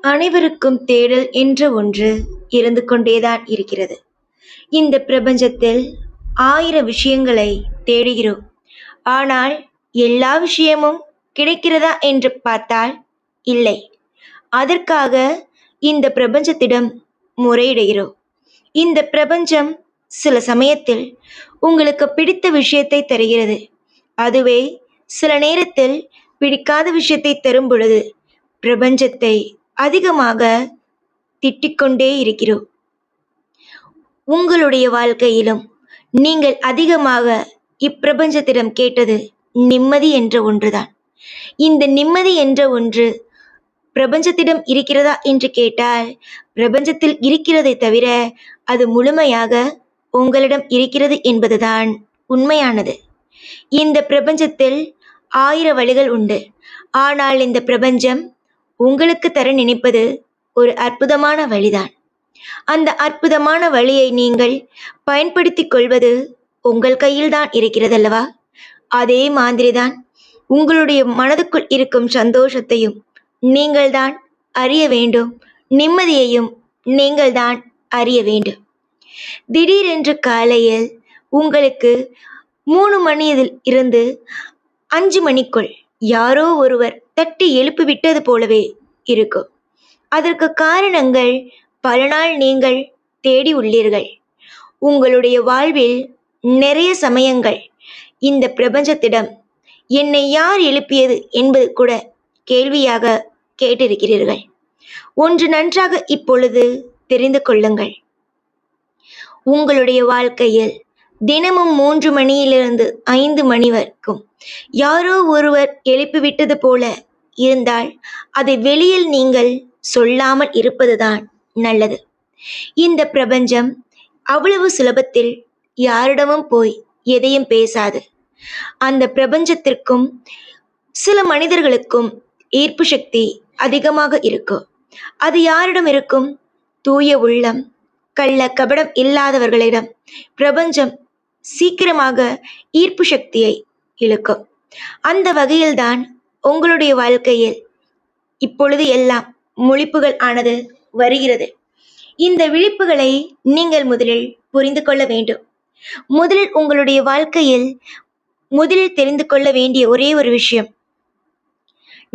அனைவருக்கும் தேடல் என்ற ஒன்று இருந்து கொண்டேதான் இருக்கிறது. இந்த பிரபஞ்சத்தில் ஆயிரம் விஷயங்களை தேடுகிறோம். ஆனால் எல்லா விஷயமும் கிடைக்கிறதா என்று பார்த்தால் இல்லை. அதற்காக இந்த பிரபஞ்சத்திடம் முறையிடுகிறோம். இந்த பிரபஞ்சம் சில சமயத்தில் உங்களுக்கு பிடித்த விஷயத்தை தருகிறது. அதுவே சில நேரத்தில் பிடிக்காத விஷயத்தை தரும் பொழுது பிரபஞ்சத்தை அதிகமாக திட்டிக்கொண்டே இருக்கிறோம். உங்களுடைய வாழ்க்கையிலும் நீங்கள் அதிகமாக இப்பிரபஞ்சத்திடம் கேட்டது நிம்மதி என்ற ஒன்றுதான். இந்த நிம்மதி என்ற ஒன்று பிரபஞ்சத்திடம் இருக்கிறதா என்று கேட்டால் பிரபஞ்சத்தில் இருக்கிறதை தவிர அது முழுமையாக உங்களிடம் இருக்கிறது என்பதுதான் உண்மையானது. இந்த பிரபஞ்சத்தில் ஆயிரம் வழிகள் உண்டு. ஆனால் இந்த பிரபஞ்சம் உங்களுக்கு தர நினைப்பது ஒரு அற்புதமான வழிதான். அந்த அற்புதமான வழியை நீங்கள் பயன்படுத்திக் கொள்வது உங்கள் கையில்தான் இருக்கிறதல்லவா? அதே மாதிரிதான் உங்களுடைய மனதுக்குள் இருக்கும் சந்தோஷத்தையும் நீங்கள்தான் அறிய வேண்டும். நிம்மதியையும் நீங்கள்தான் அறிய வேண்டும். திடீரென்று காலையில் உங்களுக்கு மூணு மணியில் இருந்து அஞ்சு மணிக்குள் யாரோ ஒருவர் தட்டி எழுப்பி விட்டது போலவே இருக்கும். அதற்கு காரணங்கள் பல நாள் நீங்கள் தேடி உள்ளீர்கள். உங்களுடைய வாழ்வில் நிறைய சமயங்கள் இந்த பிரபஞ்சத்திடம் என்னை யார் எழுப்பியது என்பது கூட கேள்வியாக கேட்டிருக்கிறீர்கள். ஒன்று நன்றாக இப்பொழுது தெரிந்து கொள்ளுங்கள். உங்களுடைய வாழ்க்கையில் தினமும் மூன்று மணியிலிருந்து ஐந்து மணி வரைக்கும். யாரோ ஒருவர் எழுப்பிவிட்டது போல இருந்தால் அதை வெளியில் நீங்கள் சொல்லாமல் இருப்பதுதான் நல்லது. இந்த பிரபஞ்சம் அவ்வளவு சுலபத்தில் யாரிடமும் போய் எதையும் பேசாது. அந்த பிரபஞ்சத்திற்கும் சில மனிதர்களுக்கும் ஈர்ப்பு சக்தி அதிகமாக இருக்கும். அது யாரிடம் இருக்கும்? தூய உள்ளம் கள்ள கபடம் இல்லாதவர்களிடம். பிரபஞ்சம் சீக்கிரமாக ஈர்ப்பு சக்தியை இழுக்கும். அந்த வகையில்தான் உங்களுடைய வாழ்க்கையில் இப்பொழுது எல்லாம் முழிப்புகள் ஆனது வருகிறது. இந்த விழிப்புகளை நீங்கள் முதலில் புரிந்து கொள்ள வேண்டும். முதலில் உங்களுடைய வாழ்க்கையில் முதலில் தெரிந்து கொள்ள வேண்டிய ஒரே ஒரு விஷயம்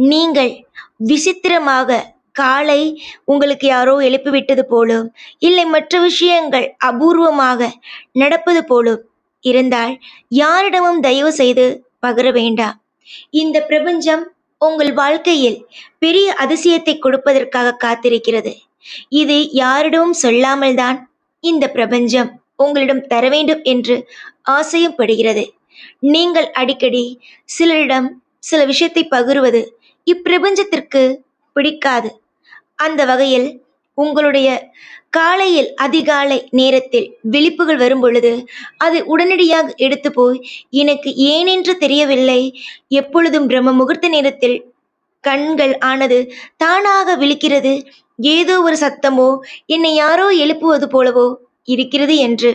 நீங்கள் விசித்திரமாக காலை உங்களுக்கு யாரோ எழுப்பிவிட்டது போலும் இல்லை மற்ற விஷயங்கள் அபூர்வமாக நடப்பது போலும் இருந்தால் யாரிடமும் தயவு செய்து பகிர வேண்டாம் இந்த பிரபஞ்சம் உங்கள் வாழ்க்கையில் பெரிய அதிசயத்தை கொடுப்பதற்காக காத்திருக்கிறது. இது யாரிடமும் சொல்லாமல் தான் இந்த பிரபஞ்சம் உங்களிடம் தர வேண்டும் என்று ஆசையும் படுகிறது. நீங்கள் அடிக்கடி சிலரிடம் சில விஷயத்தை பகிர்வது இப்பிரபஞ்சத்திற்கு பிடிக்காது. அந்த வகையில் உங்களுடைய காலையில் அதிகாலை நேரத்தில் விழிப்புகள் வரும் பொழுது அது உடனடியாக எடுத்து போய் எனக்கு ஏனென்று தெரியவில்லை. எப்பொழுதும் பிரம்ம முகூர்த்த நேரத்தில் கண்கள் ஆனது தானாக விழிக்கிறது. ஏதோ ஒரு சத்தமோ என்னை யாரோ எழுப்புவது போலவோ இருக்கிறது என்று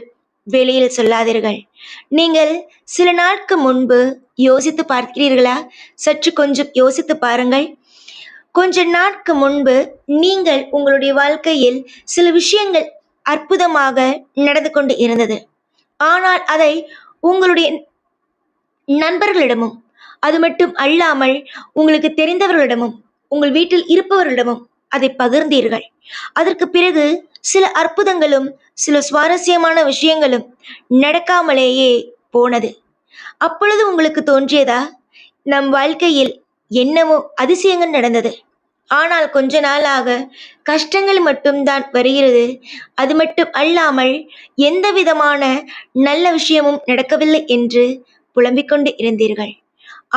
வெளியில் சொல்லாதீர்கள். நீங்கள் சில நாட்கு முன்பு யோசித்து பார்க்கிறீர்களா? சற்று கொஞ்சம் யோசித்து பாருங்கள். கொஞ்ச நாட்கு முன்பு நீங்கள் உங்களுடைய வாழ்க்கையில் சில விஷயங்கள் அற்புதமாக நடந்து கொண்டு இருந்தது. ஆனால் அதை உங்களுடைய நண்பர்களிடமும் அது மட்டும் அல்லாமல் உங்களுக்கு தெரிந்தவர்களிடமும் உங்கள் வீட்டில் இருப்பவர்களிடமும் அதை பகிர்ந்தீர்கள். அதற்கு பிறகு சில அற்புதங்களும் சில சுவாரஸ்யமான விஷயங்களும் நடக்காமலேயே போனது. அப்பொழுது உங்களுக்கு தோன்றியதா? நம் வாழ்க்கையில் என்னவோ அதிசயங்கள் நடந்தது. ஆனால் கொஞ்ச நாளாக கஷ்டங்கள் மட்டும்தான் வருகிறது. அது மட்டும் அல்லாமல் எந்த விதமான நல்ல விஷயமும் நடக்கவில்லை என்று புலம்பிக் கொண்டு இருந்தீர்கள்.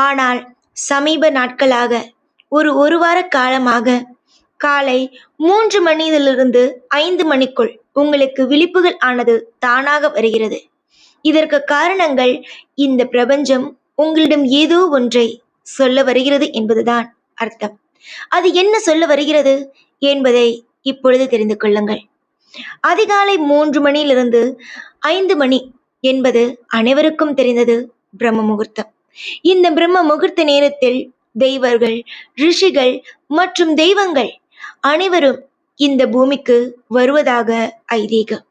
ஆனால் சமீப நாட்களாக ஒரு ஒரு வார காலமாக காலை மூன்று மணியிலிருந்து ஐந்து மணிக்குள் உங்களுக்கு விழிப்புகள் ஆனது தானாக வருகிறது. இதற்கு காரணங்கள் இந்த பிரபஞ்சம் உங்களிடம் ஏதோ ஒன்றை சொல்ல வருகிறது என்பதுதான் அர்த்தம். அது என்ன சொல்ல வருகிறது என்பதை இப்பொழுது தெரிந்து கொள்ளுங்கள். அதிகாலை மூன்று மணியிலிருந்து ஐந்து மணி என்பது அனைவருக்கும் தெரிந்தது பிரம்ம முகூர்த்தம். இந்த பிரம்ம முகூர்த்த நேரத்தில் தெய்வர்கள் ரிஷிகள் மற்றும் தெய்வங்கள் அனைவரும் இந்த பூமிக்கு வருவதாக ஐதீகம்.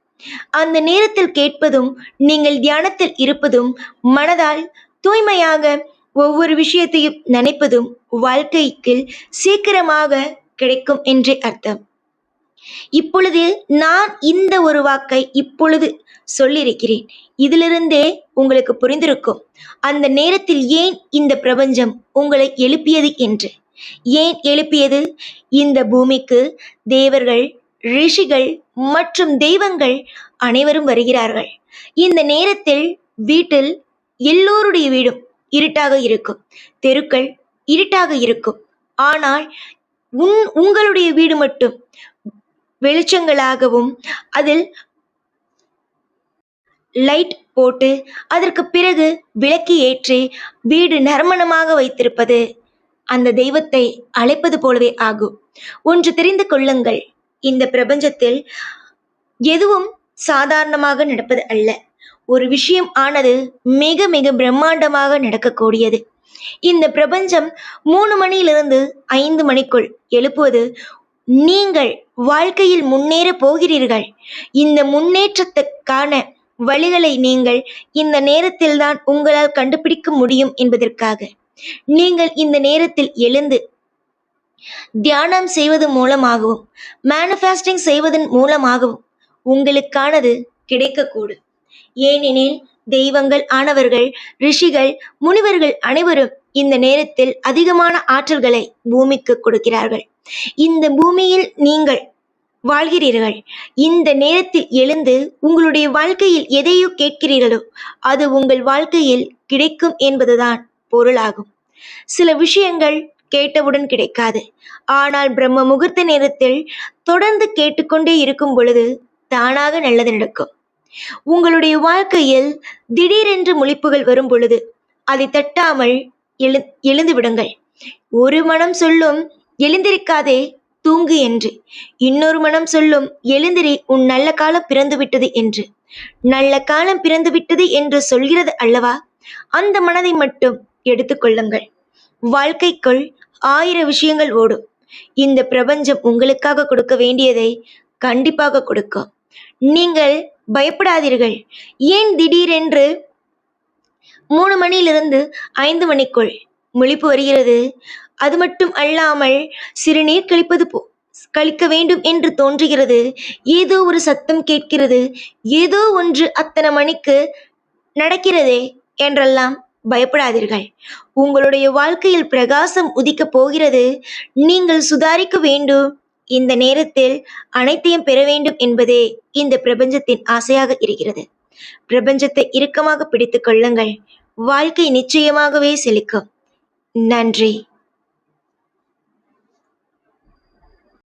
அந்த நேரத்தில் கேட்பதும் நீங்கள் தியானத்தில் இருப்பதும் மனதால் தூய்மையாக ஒவ்வொரு விஷயத்தையும் நினைப்பதும் வாழ்க்கைக்கு சீக்கிரமாக கிடைக்கும் என்றே அர்த்தம். இப்பொழுது நான் இந்த ஒரு வாக்கை இப்பொழுது சொல்லியிருக்கிறேன். இதிலிருந்தே உங்களுக்கு புரிந்திருக்கும். அந்த நேரத்தில் ஏன் இந்த பிரபஞ்சம் உங்களை எழுப்பியது என்று? ஏன் எழுப்பியது? இந்த பூமிக்கு தேவர்கள் ரிஷிகள் மற்றும் தெய்வங்கள் அனைவரும் வருகிறார்கள். இந்த நேரத்தில் வீட்டில் எல்லோருடைய வீடும் இருட்டாக இருக்கும். தெருக்கள் இருட்டாக இருக்கும். ஆனால் உன் உங்களுடைய வீடு மட்டும் வெளிச்சங்களாகவும் அதில் லைட் போட்டு அதற்கு பிறகு விளக்கு ஏற்றி வீடு நறுமணமாக வைத்திருப்பது அந்த தெய்வத்தை அழைப்பது போலவே ஆகும். ஒன்று தெரிந்து கொள்ளுங்கள். இந்த பிரபஞ்சத்தில் எதுவும் சாதாரணமாக நடப்பது அல்ல. ஒரு விஷயம் ஆனது மிக மிக பிரம்மாண்டமாக நடக்கக்கூடியது. இந்த பிரபஞ்சம் மூணு மணியிலிருந்து ஐந்து மணிக்குள் எழுப்புவது நீங்கள் வாழ்க்கையில் முன்னேற போகிறீர்கள். இந்த முன்னேற்றத்துக்கான வழிகளை நீங்கள் இந்த நேரத்தில்தான் உங்களால் கண்டுபிடிக்க முடியும் என்பதற்காக. நீங்கள் இந்த நேரத்தில் எழுந்து தியானம் செய்வது மூலமாகவும் மேனிஃபெஸ்டிங் செய்வதன் மூலமாகவும் உங்களுக்கானது கிடைக்கக்கூடும். ஏனெனில் தெய்வங்கள் ஆனவர்கள் ரிஷிகள் முனிவர்கள் அனைவரும் இந்த நேரத்தில் அதிகமான ஆற்றல்களை பூமிக்கு கொடுக்கிறார்கள். இந்த பூமியில் நீங்கள் வாழ்கிறீர்கள். இந்த நேரத்தில் எழுந்து உங்களுடைய வாழ்க்கையில் எதையோ கேட்கிறீர்களோ அது உங்கள் வாழ்க்கையில் கிடைக்கும் என்பதுதான் பொருளாகும். சில விஷயங்கள் கேட்டவுடன் கிடைக்காது. ஆனால் பிரம்ம முகூர்த்த நேரத்தில் தொடர்ந்து கேட்டுக்கொண்டே இருக்கும் பொழுது தானாக நல்லது நடக்கும். உங்களுடைய வாழ்க்கையில் திடீரென்று முழிப்புகள் வரும் பொழுது அதை தட்டாமல் எழு எழுந்து விடுங்கள். ஒரு மனம் சொல்லும் எழுந்திருக்காதே தூங்கு என்று. இன்னொரு மனம் சொல்லும் எழுந்திரி உன் நல்ல காலம் பிறந்து விட்டது என்று. நல்ல காலம் பிறந்து விட்டது என்று சொல்கிறது அல்லவா? அந்த மனதை மட்டும் எடுத்துக்கொள்ளுங்கள் வாழ்க்கைக்குள் ஆயிரம் விஷயங்கள் ஓடும். இந்த பிரபஞ்சம் உங்களுக்காக கொடுக்க வேண்டியதை கண்டிப்பாக கொடுக்கும். நீங்கள் பயப்படாதீர்கள். ஏன் திடீரென்று மூணு மணியிலிருந்து ஐந்து மணிக்குள் முழிப்பு வருகிறது? அது மட்டும் அல்லாமல் சிறுநீர் கழிப்பது போ கழிக்க வேண்டும் என்று தோன்றுகிறது. ஏதோ ஒரு சத்தம் கேட்கிறது. ஏதோ ஒன்று அத்தனை மணிக்கு நடக்கிறதே என்றெல்லாம் பயப்படாதீர்கள். உங்களுடைய வாழ்க்கையில் பிரகாசம் உதிக்கப் போகிறது. நீங்கள் சுதாரிக்க வேண்டும். இந்த நேரத்தில் அனைத்தையும் பெற வேண்டும் என்பதே இந்த பிரபஞ்சத்தின் ஆசையாக இருக்கிறது. பிரபஞ்சத்தை இறுக்கமாக பிடித்துக் கொள்ளுங்கள். வாழ்க்கை நிச்சயமாகவே செழிக்கும். நன்றி.